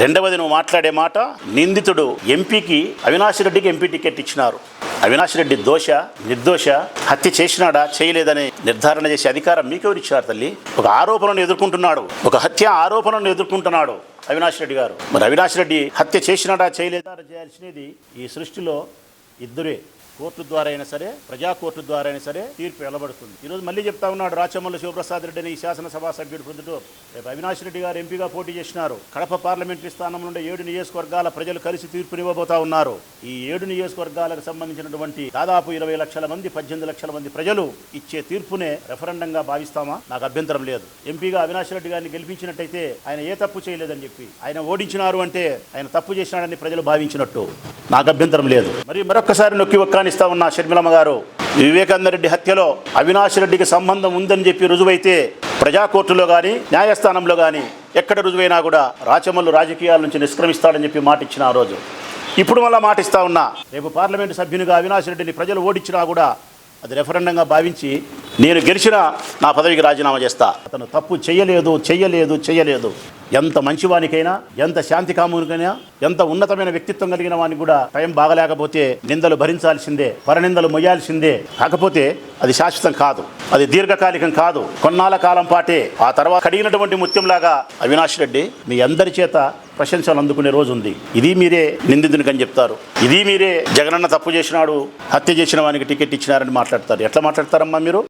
రెండవది నువ్వు మాట్లాడే మాట నిందితుడు ఎంపీకి అవినాష్ రెడ్డికి ఎంపీ టికెట్ ఇచ్చినారు. అవినాష్ రెడ్డి దోష నిర్దోష హత్య చేసినాడా చేయలేదని నిర్ధారణ చేసే అధికారం మీకెవరు ఇచ్చారు తల్లి? ఒక ఆరోపణను ఎదుర్కొంటున్నాడు. ఒక హత్య ఆరోపణను ఎదుర్కొంటున్నాడు అవినాష్ రెడ్డి గారు. మరి అవినాష్ రెడ్డి హత్య చేసినాడా చేయలేదా చేయాల్సినది ఈ సృష్టిలో ఇద్దరే కోర్టు ద్వారా అయినా సరే ప్రజా కోర్టు ద్వారా అయినా సరే తీర్పు వెలబడుతుంది. ఈరోజు మళ్ళీ చెప్తా ఉన్నాడు రాచమల్ల శివప్రసాద్ రెడ్డి అని ఈ శాసనసభ సభ్యుడు ప్రొద్దుటూరు రేపు అవినాష్ రెడ్డి గారు ఎంపీగా పోటీ చేసినారు. కడప పార్లమెంటరీ స్థానం నుండి ఏడు నియోజకవర్గాల ప్రజలు కలిసి తీర్పునివ్వబోతా ఉన్నారు. ఈ ఏడు నియోజకవర్గాలకు సంబంధించినటువంటి దాదాపు ఇరవై లక్షల మంది పద్దెనిమిది లక్షల మంది ప్రజలు ఇచ్చే తీర్పునే రెఫరెండంగా భావిస్తామా? నాకు అభ్యంతరం లేదు. ఎంపీగా అవినాష్ రెడ్డి గారిని గెలిపించినట్టయితే ఆయన ఏ తప్పు చేయలేదని చెప్పి ఆయన ఓడించినారు అంటే ఆయన తప్పు చేసినాడని ప్రజలు భావించినట్టు. నాకు అభ్యంతరం లేదు. మరి మరొక్కసారి నొక్కి ఒక్కానిస్తా ఉన్న షర్మిలమ్మ గారు. వివేకానంద రెడ్డి హత్యలో అవినాష్ రెడ్డికి సంబంధం ఉందని చెప్పి రుజువైతే ప్రజా కోర్టులో కానీ న్యాయస్థానంలో కానీ ఎక్కడ రుజువైనా కూడా రాచమల్లు రాజకీయాల నుంచి నిష్క్రమిస్తాడని చెప్పి మాట ఇచ్చిన ఆ రోజు. ఇప్పుడు మళ్ళా మాట ఇస్తా ఉన్నా రేపు పార్లమెంటు సభ్యునిగా అవినాష్ రెడ్డిని ప్రజలు ఓడించినా కూడా అది రెఫరెండంగా భావించి నేను గెలిచిన నా పదవికి రాజీనామా చేస్తా. అతను తప్పు చేయలేదు చేయలేదు చేయలేదు. ఎంత మంచివానికైనా ఎంత శాంతి కామునికైనా ఎంత ఉన్నతమైన వ్యక్తిత్వం కలిగిన వానికి కూడా టైం బాగలేకపోతే నిందలు భరించాల్సిందే పరనిందలు మొయ్యాల్సిందే. కాకపోతే అది శాశ్వతం కాదు. అది దీర్ఘకాలికం కాదు. కొన్నాళ్ళ కాలం పాటే. ఆ తర్వాత కడిగినటువంటి ముత్యంలాగా అవినాష్ రెడ్డి మీ అందరి చేత ప్రశంసలు అందుకునే రోజు ఉంది. ఇది మీరే నిందితునికని చెప్తారు. ఇది మీరే జగనన్న తప్పు చేసినాడు హత్య చేసిన వానికి టికెట్ ఇచ్చినారని మాట్లాడతారు. ఎట్లా మాట్లాడతారమ్మా మీరు?